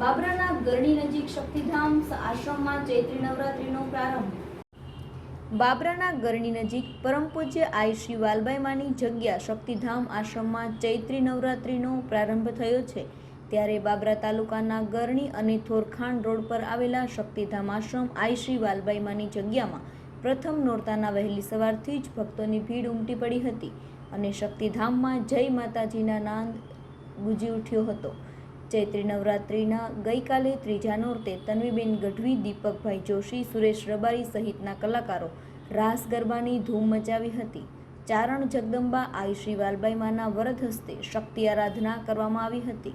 બાબરાના ગરડી નજીક શક્તિધામ આશ્રમમાં ચૈત્રી નવરાત્રિનો પ્રારંભ. બાબરાના ગરણી નજીક પરમ પૂજ્ય આઈ શ્રી જગ્યા શક્તિધામ આશ્રમમાં ચૈત્રી નવરાત્રિનો પ્રારંભ થયો છે. ત્યારે બાબરા તાલુકાના ગરણી અને થોરખાણ રોડ પર આવેલા શક્તિધામ આશ્રમ આઈ શ્રી જગ્યામાં પ્રથમ નોરતાના વહેલી સવારથી જ ભક્તોની ભીડ ઉમટી પડી હતી અને શક્તિધામમાં જય માતાજીના નાંદ ગુજી ઉઠ્યો હતો. ચૈત્રી નવરાત્રિના ગઈકાલે ત્રીજા નોરતે તન્વીબેન ગઢવી, દીપકભાઈ જોશી, સુરેશ રબારી સહિતના કલાકારો રાસ ગરબાની ધૂમ મચાવી હતી. ચારણ જગદંબા આઈ શ્રી વાલબાઈ વરદ હસ્તે શક્તિ આરાધના કરવામાં આવી હતી.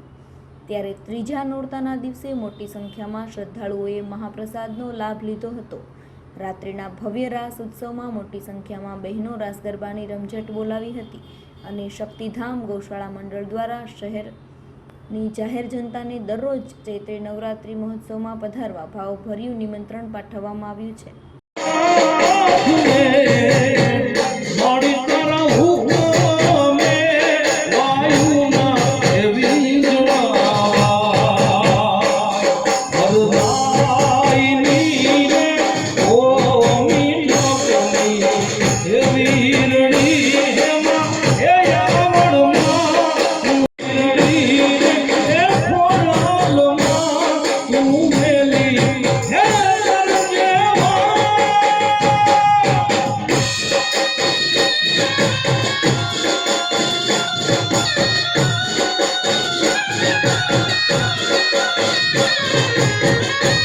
ત્યારે ત્રીજા નોરતાના દિવસે મોટી સંખ્યામાં શ્રદ્ધાળુઓએ મહાપ્રસાદનો લાભ લીધો હતો. રાત્રિના ભવ્ય રાસ ઉત્સવમાં મોટી સંખ્યામાં બહેનો રાસ ગરબાની રમઝટ બોલાવી હતી અને શક્તિધામ ગૌશાળા મંડળ દ્વારા શહેરની જાહેર જનતાને દરરોજ ચૈત્રી નવરાત્રિ મહોત્સવમાં પધારવા ભાવભર્યું નિમંત્રણ પાઠવવામાં આવ્યું છે. Música